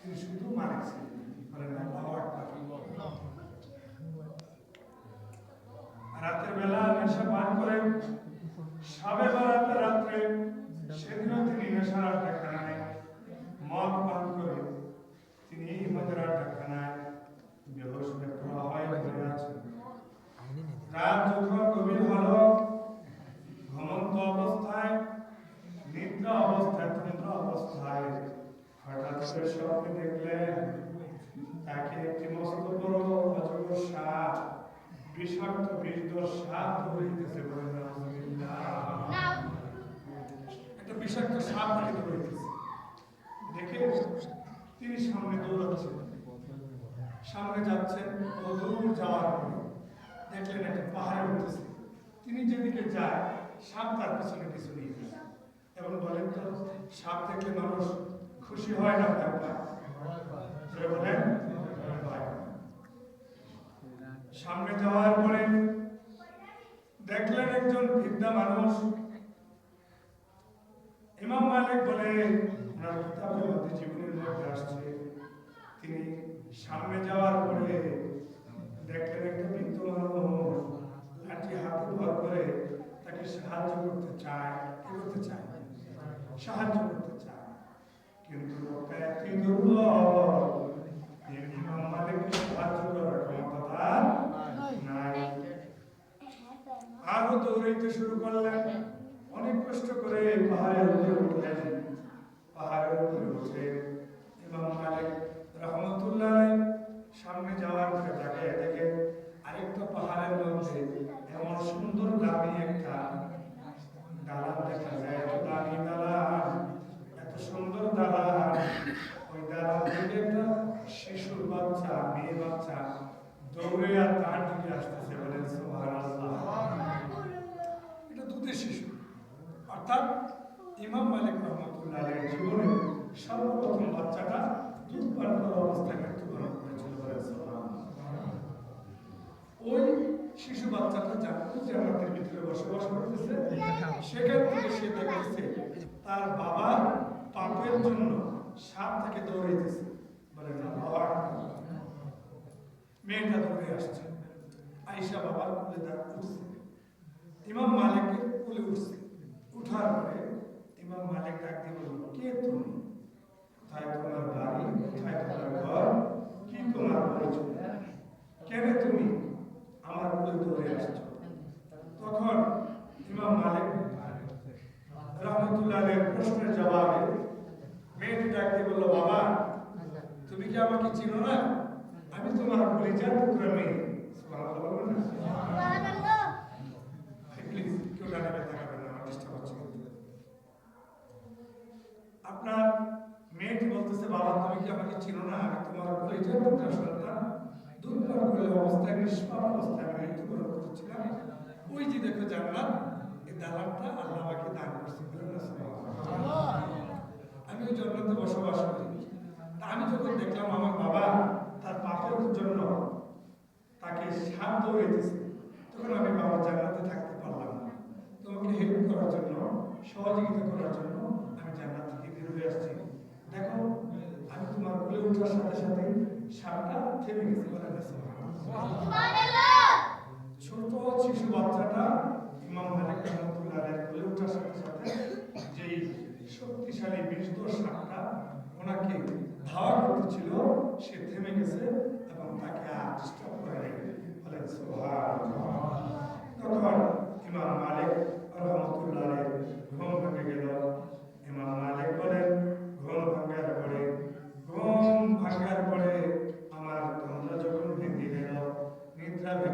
তিনি শুধু মালিক ছিলেন বলেন রাতের বেলা নেশা পান করে, সাবে বেলাতে রাত্রে সেদিনও তিনি নেশার আড্ডাখানায় মদ পান করে তিনি এই মদের আড্ডাখানায় বেহোশ বেপরোয়া হয়ে পড়ে আছেন রাত যখন গভীর হলো ঘুমন্ত অবস্থায় নিদ্রা অবস্থায় তন্দ্র অবস্থায় হঠাৎ করে স্বপ্নে দেখলেন তাকে একটি মস্ত বড় অজগর সাপ বিষাক্ত বিষধর সাপ বলে একটা বিষাক্ত সাপ তাকে ধরিতেছে? দেখে তিনি সামনে দৌড়াচ্ছেন। সামনে যাচ্ছেন দূর যাওয়ার পরে দেখলেন একটা পাহাড়ে উঠতেছে। তিনি যেদিকে যায় সাপ তার পিছনে পিছনে এবং বলেন তো সাপ দেখলে মানুষ খুশি হয় না? যে বলেন। সামনে যাওয়ার পরে দেখলেন একজন বৃদ্ধা মানুষ। ইমাম মালিক বলে, ওনার কিতাবের মধ্যে জীবনের মধ্যে আসছে। তিনি সামনে যাওয়ার পরে দেখলেন একটা বৃদ্ধ মানুষ লাঠি হাতে ভর করে তাকে সাহায্য করতে চায়। কি করতে চায়? সাহায্য করতে চায়। কিন্তু লোকটা এতই দুর্বল যে ইমাম মালিককে সাহায্য করার ক্ষমতা তার নাই আরও দৌড়াইতে শুরু করলেন। অনেক কষ্ট করে পাহাড়ের উপরে উঠলেন। পাহাড়ের উপরে উঠে ইমাম মালিক রহমতুল্লাহ সামনে যাওয়ার পরে তাকে দেখে, আরেকটা পাহাড়ের মধ্যে এমন সুন্দর দামি একটা দালান দেখা যায়। এত দামি দালান, এত সুন্দর দালান। ওই দালান থেকে একটা শিশুর বাচ্চা, মেয়ে বাচ্চা দৌড়ে আর তার দিকে আসতেছে বলেন সুবহানাল্লাহ। এটা দুধের শিশু। অর্থাৎ ইমাম মালিক রহমতুল্লাহ জীবনে সর্বপ্রথম বাচ্চাটা দুধ করা অবস্থায় মৃত্যুবরণ করেছিল ওই শিশু বাচ্চাটা জানতো যে আমাদের ভিতরে বসবাস করতেছে। সেখান থেকে সে দেখতেছে তার বাবার পাপের জন্য সাপ তাকে দৌড়াইতেছে। বলেন আল্লাহু আকবার। মেয়েটা দৌড়ে আসছে। আইসা বাবার কোলে দাঁড় উঠছে ইমাম মালিকের কোলে উঠছে। উঠার পরে ইমাম মালিক ডাক দিয়ে বলল, কে তুমি? কোথায় তোমার বাড়ি? কোথায় তোমার ঘর? কি তোমার পরিচয়? কেন তুমি? আমার কোলে দৌড়ে আসছো। তখন ইমাম মালিক রহমতুল্লাহ প্রশ্নের জবাবে মেয়েটি ডাক দিয়ে বলল, বাবা, তুমি কি আমাকে চিনো না? আমি তোমার পরিচয় টুকরা মেয়ে। বলবেন না? আপনার মেয়েটি বলতেছে, বাবা, তুমি কি আমাকে চিনো না? আমি তোমার আমি বসবাস করি। আমি যখন দেখলাম আমার বাবা তার পাপের জন্য তাকে সাপ দৌড়াইতেছে, তখন আমি বাবা জান্নাতে থাকতে পারলাম না তোমাকে হেল্প করার জন্য সহযোগিতা করার জন্য আমি জান্নাত থেকে বের হয়ে আসছি। দেখো, আমি তোমার কোলে ওঠার সাথে সাথে সাপটা থেমে গেছে বলে ছোট শিশু বাচ্চাটা ইমাম মালিক রহমতুল্লাহ আলাইহির কোলে ওঠার সাথে সাথে যেই শক্তিশালী বিষধর সাপটা ওনাকে ধাওয়া করতেছিল, সে থেমে গেছে এবং তাকে আর ডিস্টার্ব করে নাই বলেন সুবহানাল্লাহ। তখন ইমাম মালিক রহমতুল্লাহ আলাইহ ঘুম ভেঙে গেল ইমাম মালিক বলেন ঘুম ভাঙার পরে ঘুম ভাঙার পরে আমার তন্দ্রা যখন ভেঙে গেল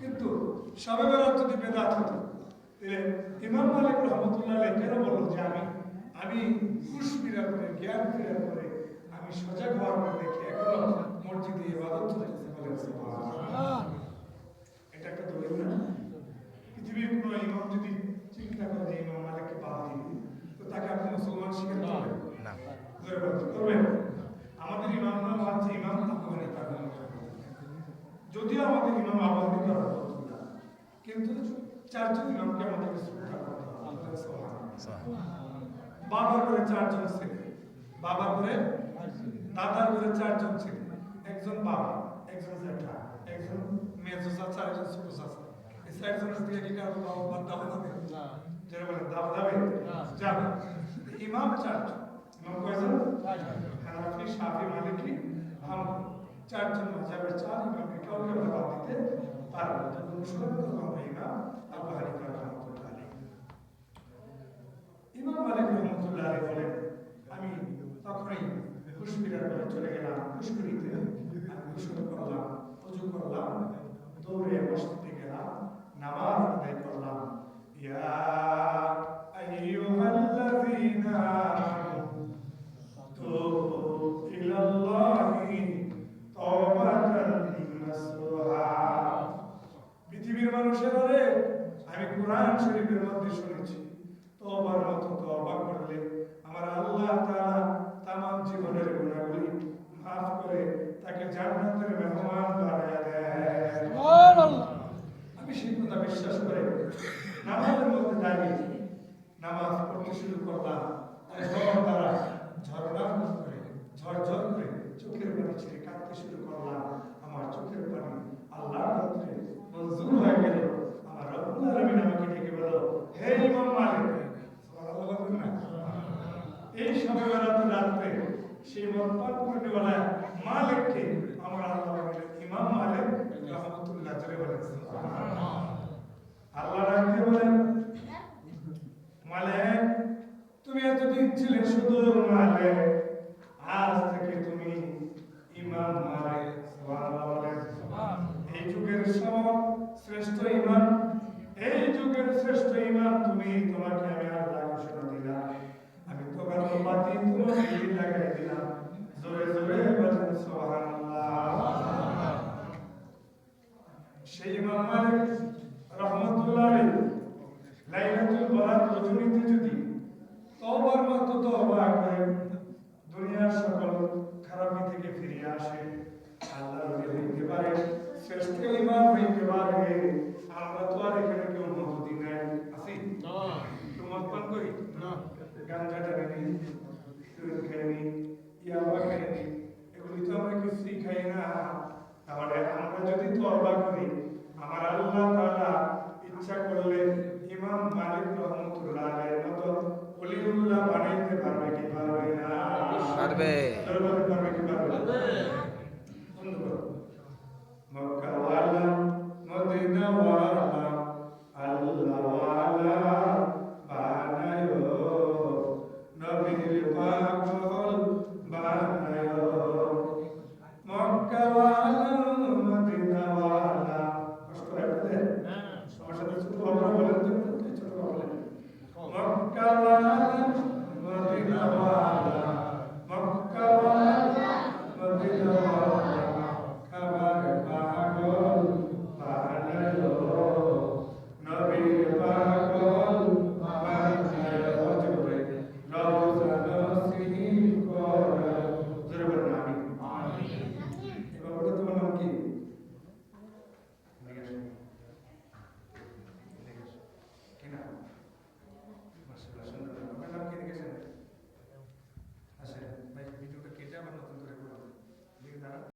কিন্তু সাবেবের যদি বেদাত হতো। ইমাম মালিক রহমতুল্লাহ কেন বলল যে আমি আমি খুশ ফিরা করে জ্ঞান ফিরা করে আমি সজাগ হওয়ার পর দেখি এখনও মসজিদে ইবাদত চলতেছে এটা একটা দলিল না? পৃথিবীর কোনো ইমাম যদি চিন্তা করে যে ইমাম মালিককে বাদ দিবে তো তাকে আপনি মুসলমান শিখে না। করবেন? না যদিও আমাদের ইমাম আবু হানিফা রাহমাতুল্লাহ কিন্তু চারজন ইমামকে আমাদেরকে শ্রদ্ধা করতে। বাবার করে চারজন ছেলে বাবার করে দাদার করে চারজন ছেলে একজন বাবা একজন জ্যাঠা একজন মেজো চাচা একজন ছোট চাচা এই চারজনের দিয়ে কি কারও বাবা বাদ দাও না। যেটা বলে দাও যাবে যাবে। ইমাম চারজন। ইমাম কয়জন? হানাফি শাফি মালিকি হাম্বলি চারজন মাযহাবের চার ইমামকে কাউকে আমরা দিতে ইমাম আবু হানিফা রহমতুল্লাহ আলী ইমাম মালিক রহমতুল্লাহ আলী বলেন, আমি তখনই খুশবিরার ঘরে চলে গেলাম খুশবিরিতে আমি করলাম, অজু করলাম, দৌড়ে কোরআন শরীফের মধ্যে শুনেছি। তওবার মতো তবা করলে আমার আল্লাহ তারা তামাম জীবনের গুণাগুলি মাফ করে তাকে জান্নাতের মেহমান বানায় দেয়। আমি সেই কথা বিশ্বাস করে নামাজের মধ্যে দাঁড়িয়ে নামাজ পড়তে শুরু করলাম আর ঝড় দ্বারা ঝরনার মতো করে ঝরঝর করে চোখের পানি ছেড়ে কাঁদতে শুরু করলাম আমার চোখের পানি আল্লাহর মধ্যে মঞ্জুর হয়ে গেল আমার রব্বুল আলামিন আমাকে ডেকে বলল হে ইমাম মালিক সুবহানাল্লাহ বলবেন না এই সময় বেলাতে রাত্রে। সেই মতপান পূর্ণিমালা মালিককে আমার আল্লাহ ইমাম মালিক রহমতুল্লাহ জোরে বলেন আল্লাহ রাখতে বলেন মালিক তুমি এতদিন ছিলে শুধু মালিক আজ থেকে তুমি ইমাম মালিক সুবহানাল্লাহ বলেন। এই যুগের সব শ্রেষ্ঠ ইমাম এই যুগের শ্রেষ্ঠ ইমাম তুমি তোমাকে আমি আল্লাহ ঘোষণা দিলাম আমি দুনিয়ার সকল খারাপি থেকে ফিরে আসে আল্লাহ রবি হইতে পারে, শ্রেষ্ঠ ইমাম হইতে পারে আমরা তো আর এখানে কেউ মত দিই নাই আছি কেউ মত পান করি গাঞ্জা টানি এগুলি তো আমরা কিছুই খাই না। তাহলে আমরা যদি তওবা করি, আমার আল্লাহ তাআলা ইচ্ছা করলে